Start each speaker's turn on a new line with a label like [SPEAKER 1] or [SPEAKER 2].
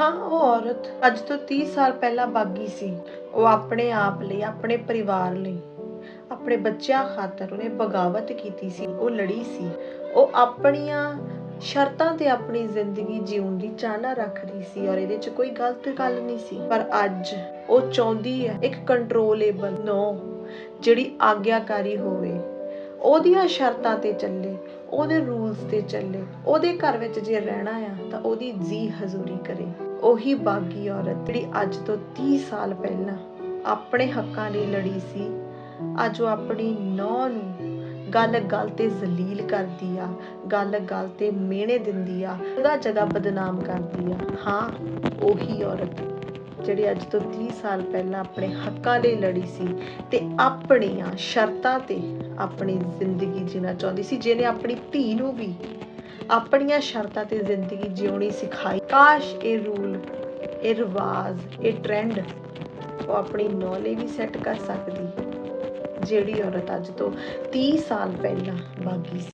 [SPEAKER 1] ਹਾਂ, ਉਹ ਔਰਤ ਅੱਜ ਤੋਂ 30 ਸਾਲ ਪਹਿਲਾਂ ਬਾਗੀ ਸੀ। ਉਹ ਆਪਣੇ ਆਪ ਲਈ, ਆਪਣੇ ਪਰਿਵਾਰ ਲਈ, ਆਪਣੇ ਬੱਚਿਆਂ ਖਾਤਰ ਉਹਨੇ ਬਗਾਵਤ ਕੀਤੀ ਸੀ। ਉਹ ਲੜੀ ਸੀ। ਉਹ ਆਪਣੀਆਂ ਸ਼ਰਤਾਂ ਤੇ ਆਪਣੀ ਜ਼ਿੰਦਗੀ ਜਿਉਣ ਦੀ ਚਾਹਨਾ ਰੱਖਦੀ ਸੀ ਔਰ ਇਹਦੇ 'ਚ ਕੋਈ ਗਲਤ ਗੱਲ ਨਹੀਂ ਸੀ। ਪਰ ਅੱਜ ਉਹ ਚਾਹੁੰਦੀ ਹੈ, ਇੱਕ ਕੰਟਰੋਲੇਬਲ ਨੋ ਜਿਹੜੀ ਆਗਿਆਕਾਰੀ ਹੋਵੇ, ਉਹਦੀਆਂ ਸ਼ਰਤਾਂ ਤੇ ਚੱਲੇ। ਉਹਦੇ ਰੂਲਸ ਤੇ ਚੱਲੇ। ਉਹਦੇ ਘਰ ਵਿੱਚ ਜੇ ਰਹਿਣਾ ਆ, ਤਾਂ ਉਹਦੀ ਜੀ ਹਜ਼ੂਰੀ ਕਰੇ। ਉਹੀ ਬਾਗੀ ਔਰਤ ਜਿਹੜੀ ਅੱਜ ਤੋਂ 30 ਸਾਲ ਪਹਿਲਾਂ ਆਪਣੇ ਹੱਕਾਂ ਲਈ ਲੜੀ ਸੀ, ਅੱਜ ਉਹ ਆਪਣੀ ਨੌ ਨੂੰ ਗੱਲ ਗੱਲ ਤੇ ਜ਼ਲੀਲ ਕਰਦੀ ਆ ਗੱਲ ਗੱਲ ਤੇ ਮਿਹਣੇ ਦਿੰਦੀ ਆ ਜਗ੍ਹਾ ਜਗ੍ਹਾ ਬਦਨਾਮ ਕਰਦੀ ਆ। ਹਾਂ, ਉਹੀ ਔਰਤ। ਜਿਹੜੀ ਅੱਜ ਤੋਂ 30 ਸਾਲ ਪਹਿਲਾਂ ਆਪਣੇ ਹੱਕਾਂ ਲਈ ਲੜੀ ਸੀ ਤੇ ਆਪਣੀਆਂ ਸ਼ਰਤਾਂ ਤੇ ਆਪਣੀ ਜ਼ਿੰਦਗੀ ਜੀਣਾ ਚਾਹੁੰਦੀ ਸੀ, ਜਿਹਨੇ ਆਪਣੀ ਧੀ ਨੂੰ ਵੀ ਆਪਣੀਆਂ ਸ਼ਰਤਾਂ ਤੇ ਜ਼ਿੰਦਗੀ ਜਿਉਣੀ ਸਿਖਾਈ। ਕਾਸ਼ ਇਹ ਰੂਲ ਇਹ ਰਿਵਾਜ, ਇਹ ਟ੍ਰੈਂਡ ਉਹ ਆਪਣੀ ਨੌ ਲਈ ਵੀ ਸੈੱਟ ਕਰ ਸਕਦੀ, ਜਿਹੜੀ ਔਰਤ ਅੱਜ ਤੋਂ 30 ਸਾਲ ਪਹਿਲਾਂ ਬਾਗੀ ਸੀ।